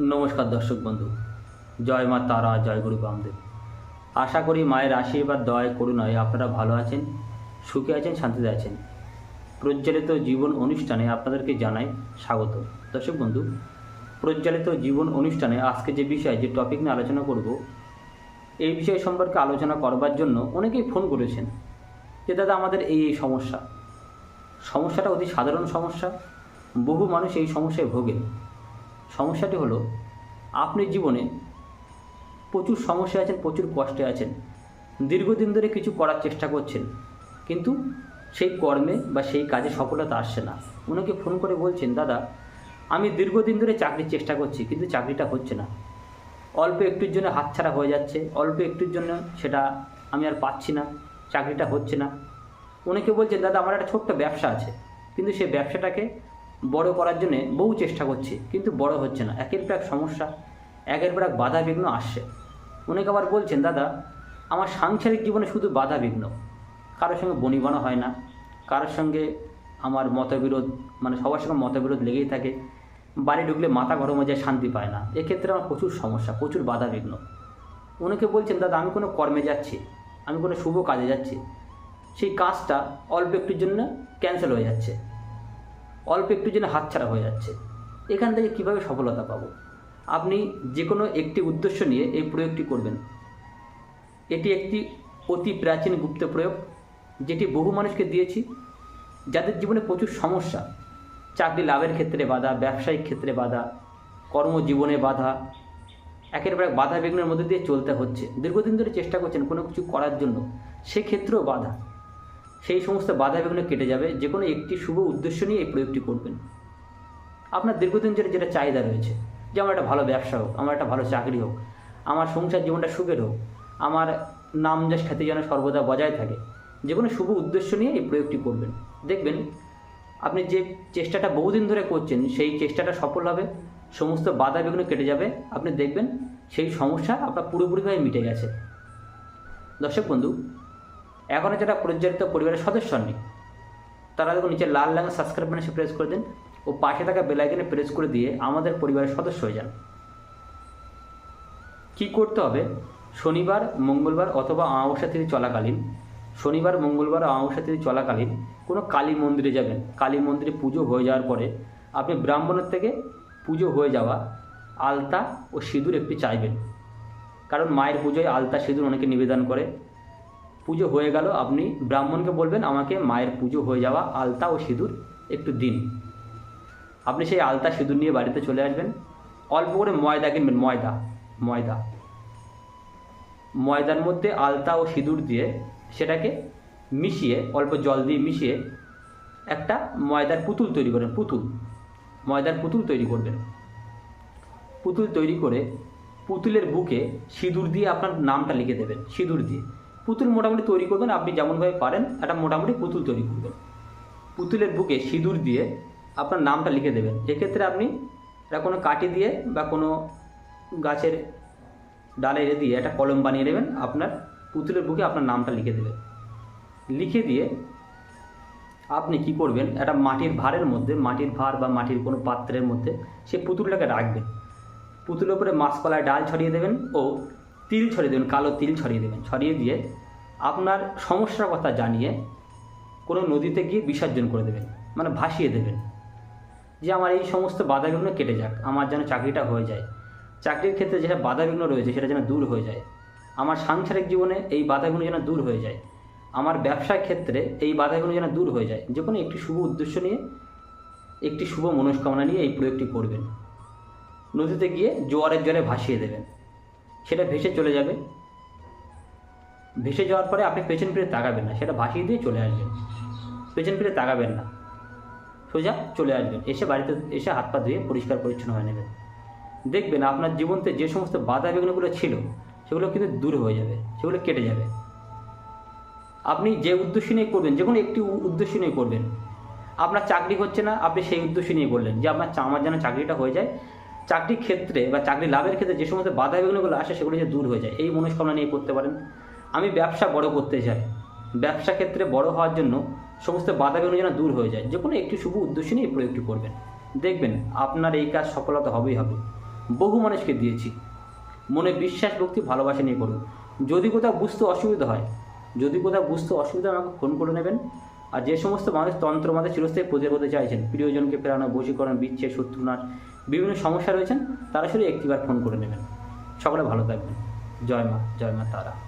নমস্কার দর্শক বন্ধু। জয় মা তারা, জয় গুরু বামদেব। আশা করি মায়ের আশীর্বাদ, দয়, করুণায় আপনারা ভালো আছেন, সুখে আছেন, শান্তিতে আছেন। প্রজ্বলিত জীবন অনুষ্ঠানে আপনাদেরকে জানাই স্বাগত। দর্শক বন্ধু, প্রজ্বলিত জীবন অনুষ্ঠানে আজকে যে বিষয়, যে টপিক নিয়ে আলোচনা করব, এই বিষয় সম্পর্কে আলোচনা করবার জন্য অনেকেই ফোন করেছেন যে, দাদা, আমাদের এই এই সমস্যা। সমস্যাটা অতি সাধারণ সমস্যা। বহু মানুষ এই সমস্যায় ভোগেন সমস্যাটি হলো, আপনি জীবনে প্রচুর সমস্যা আছেন, প্রচুর কষ্টে আছেন, দীর্ঘদিন ধরে কিছু করার চেষ্টা করছেন, কিন্তু সেই কর্মে বা সেই কাজে সফলতা আসছে না। ওনাকে ফোন করে বলছেন, দাদা, আমি দীর্ঘদিন ধরে চাকরির চেষ্টা করছি, কিন্তু চাকরিটা হচ্ছে না। অল্প একটুর জন্য হাতছাড়া হয়ে যাচ্ছে, অল্প একটুর জন্য সেটা আমি আর পাচ্ছি না, চাকরিটা হচ্ছে না। অনেকে বলছেন, দাদা, আমার একটা ছোট্ট ব্যবসা আছে, কিন্তু সেই ব্যবসাটাকে বড় করার জন্যে বহু চেষ্টা করছি, কিন্তু বড় হচ্ছে না। একের পর এক সমস্যা, একের পর এক বাধা বিঘ্ন আসছে। অনেকে আবার বলছেন, দাদা, আমার সাংসারিক জীবনে শুধু বাধা বিঘ্ন কারোর সঙ্গে বনিবনা হয় না। কারোর সঙ্গে আমার মতবিরোধ মানে সবার সঙ্গে মতবিরোধ লেগেই থাকে। বাড়ি ঢুকলে মাথা গরম হয়ে যায়, শান্তি পায় না। এক্ষেত্রে আমার প্রচুর সমস্যা, প্রচুর বাধা বিঘ্ন অনেকে বলছেন, দাদা, আমি কোনো কর্মে যাচ্ছি, আমি কোনো শুভ কাজে যাচ্ছি। সেই কাজটা অল্প একটুর জন্য ক্যান্সেল হয়ে যাচ্ছে। অল্প একটুর জন্য হাতছাড়া হয়ে যাচ্ছে। এখান থেকে কীভাবে সফলতা পাবো? আপনি যে কোনো একটি উদ্দেশ্য নিয়ে এই প্রয়োগটি করবেন। এটি একটি অতি প্রাচীন গুপ্ত প্রয়োগ, যেটি বহু মানুষকে দিয়েছি, যাদের জীবনে প্রচুর সমস্যা। চাকরি লাভের ক্ষেত্রে বাধা, ব্যবসায়িক ক্ষেত্রে বাধা, কর্মজীবনে বাধা, একের পর এক বাধা বিঘ্নের মধ্যে দিয়ে চলতে হচ্ছে। দীর্ঘদিন ধরে চেষ্টা করছেন কোনো কিছু করার জন্য, সেক্ষেত্রেও বাধা। সেই সমস্ত বাধা বিঘ্ন কেটে যাবে, যে কোনো একটি শুভ উদ্দেশ্য নিয়ে এই প্রয়োগটি করবেন। আপনার দীর্ঘদিন ধরে যেটা চাহিদা রয়েছে, যে আমার একটা ভালো ব্যবসা হোক, আমার একটা ভালো চাকরি হোক, আমার সংসার জীবনটা সুখের হোক, আমার নাম যশ খ্যাতি যেন সর্বদা বজায় থাকে, যে কোনো শুভ উদ্দেশ্য নিয়ে এই প্রয়োগটি করবেন। দেখবেন, আপনি যে চেষ্টাটা বহুদিন ধরে করছেন, সেই চেষ্টাটা সফল হবে, সমস্ত বাধা বিঘ্ন কেটে যাবে, আপনি দেখবেন সেই সমস্যা আপনার পুরোপুরিভাবে মিটে গেছে। দর্শক বন্ধু এখনও যারা প্রজ্বলিত পরিবারের সদস্য নেই তারা দেখুন নিচে লাল রঙের সাবস্ক্রাইব বাটনে প্রেস করে দিন ও পাশে থাকা বেলাইকনে প্রেস করে দিয়ে আমাদের পরিবারের সদস্য হয়ে যান। কী করতে হবে? শনিবার, মঙ্গলবার অথবা অমাবস্যা তিথি চলাকালীন, শনিবার, মঙ্গলবার, অমাবস্যা তিথি চলাকালীন কোনো কালী মন্দিরে যাবেন। কালী মন্দিরে পুজো হয়ে যাওয়ার পরে আপনি ব্রাহ্মণের থেকে পুজো হয়ে যাওয়া আলতা ও সিঁদুর একটি চাইবেন। কারণ মায়ের পুজোয় আলতা সিঁদুর অনেকে নিবেদন করে। পুজো হয়ে গেল। আপনি ব্রাহ্মণকে বলবেন, আমাকে মায়ের পুজো হয়ে যাওয়া, আলতা ও সিঁদুর একটু দিন। আপনি সেই আলতা, সিঁদুর নিয়ে বাড়িতে চলে আসবেন। অল্প করে ময়দা কিনবেন, ময়দা ময়দা। ময়দার মধ্যে আলতা ও সিঁদুর দিয়ে সেটাকে মিশিয়ে, অল্প জল দিয়ে মিশিয়ে একটা ময়দার পুতুল তৈরি করেন পুতুল। ময়দার পুতুল তৈরি করবেন। পুতুল তৈরি করে পুতুলের বুকে সিঁদুর দিয়ে আপনার নামটা লিখে দেবেন, সিঁদুর দিয়ে। পুতুল মোটামুটি তৈরি করবেন, আপনি যেমনভাবে পারেন, একটা মোটামুটি পুতুল তৈরি করবেন। পুতুলের বুকে সিঁদুর দিয়ে আপনার নামটা লিখে দেবেন। এক্ষেত্রে আপনি এটা কোনো কাঠি দিয়ে বা কোনো গাছের ডালে দিয়ে একটা কলম বানিয়ে নেবেন, আপনার পুতুলের বুকে আপনার নামটা লিখে দেবেন। লিখে দিয়ে আপনি কি করবেন, একটা মাটির ভাঁড়ের মধ্যে, মাটির ভাঁড় বা মাটির কোনো পাত্রের মধ্যে সে পুতুলটাকে রাখবেন। পুতুলের উপরে মাছকলায় ডাল ছড়িয়ে দেবেন ও তিল ছড়িয়ে দেবেন, কালো তিল ছড়িয়ে দেবেন। ছড়িয়ে দিয়ে আপনার সমস্যার কথা জানিয়ে কোনো নদীতে গিয়ে বিসর্জন করে দেবেন মানে ভাসিয়ে দেবেন। যে আমার এই সমস্ত বাধাবিঘ্ন কেটে যাক, আমার যেন চাকরিটা হয়ে যায়। চাকরির ক্ষেত্রে যেটা বাধাবিঘ্ন রয়েছে, সেটা যেন দূর হয়ে যায়। আমার সাংসারিক জীবনে এই বাধাগুলো যেন দূর হয়ে যায়। আমার ব্যবসার ক্ষেত্রে এই বাধাগুলো যেন দূর হয়ে যায়। যে কোনো একটি শুভ উদ্দেশ্য নিয়ে, একটি শুভ মনস্কামনা নিয়ে এই প্রয়োগটি করবেন। নদীতে গিয়ে জোয়ারের জলে ভাসিয়ে দেবেন। সেটা ভেসে চলে যাবে। ভেসে যাওয়ার পরে আপনি পেছন ফিরে তাকাবেন না, সেটা ভাসিয়ে দিয়ে চলে আসবেন। পেছন ফিরে তাকাবেন না। সোজা চলে আসবেন, এসে বাড়িতে এসে হাত পা ধুয়ে পরিষ্কার পরিচ্ছন্ন হয়ে নেবেন। দেখবেন আপনার জীবনতে যে সমস্ত বাধা বিঘ্নগুলো ছিল, সেগুলো কিন্তু দূর হয়ে যাবে, সেগুলো কেটে যাবে। আপনি যে উদ্দেশ্য নিয়ে করবেন, যে কোনো একটি উদ্দেশ্য নিয়ে করবেন। আপনার চাকরি হচ্ছে না, আপনি সেই উদ্দেশ্য নিয়ে করলেন, যে আপনার আমার যেন চাকরিটা হয়ে যায় চাকরি ক্ষেত্রে বা চাকরি লাভের ক্ষেত্রে যে সমস্ত বাধা বিঘ্নগুলো আসে সেগুলো যে দূর হয়ে যায়, এই মনস্কামনা নিয়ে করতে পারেন। আমি ব্যবসা বড় করতে চাই। ব্যবসা ক্ষেত্রে বড় হওয়ার জন্য সমস্ত বাধা বিঘ্ন যেন দূর হয়ে যায়। যে কোনো একটি শুভ উদ্দেশ্য নিয়ে প্রয়োগটি করবেন। দেখবেন আপনার এই কাজ সফলতা হবেই হবে। বহু মানুষকে দিয়েছি। মনে বিশ্বাস, ভক্তি, ভালোবাসা নিয়ে করুন। যদি কোথাও বুঝতে অসুবিধা হয়, যদি কোথাও বুঝতে অসুবিধা আমাকে ফোন করে নেবেন। আর যে সমস্ত মানুষ তন্ত্র মাঝে চিরস্থায়ী প্রচার চাইছেন, প্রিয়জনকে ফেরানো বসীকরণ বিচ্ছে শত্রুনাশ বিভিন্ন সমস্যা রয়েছেন, তারা শুধু একটিবার ফোন করে নেবেন। সকলে ভালো থাকবেন। জয় মা জয় মা তারা।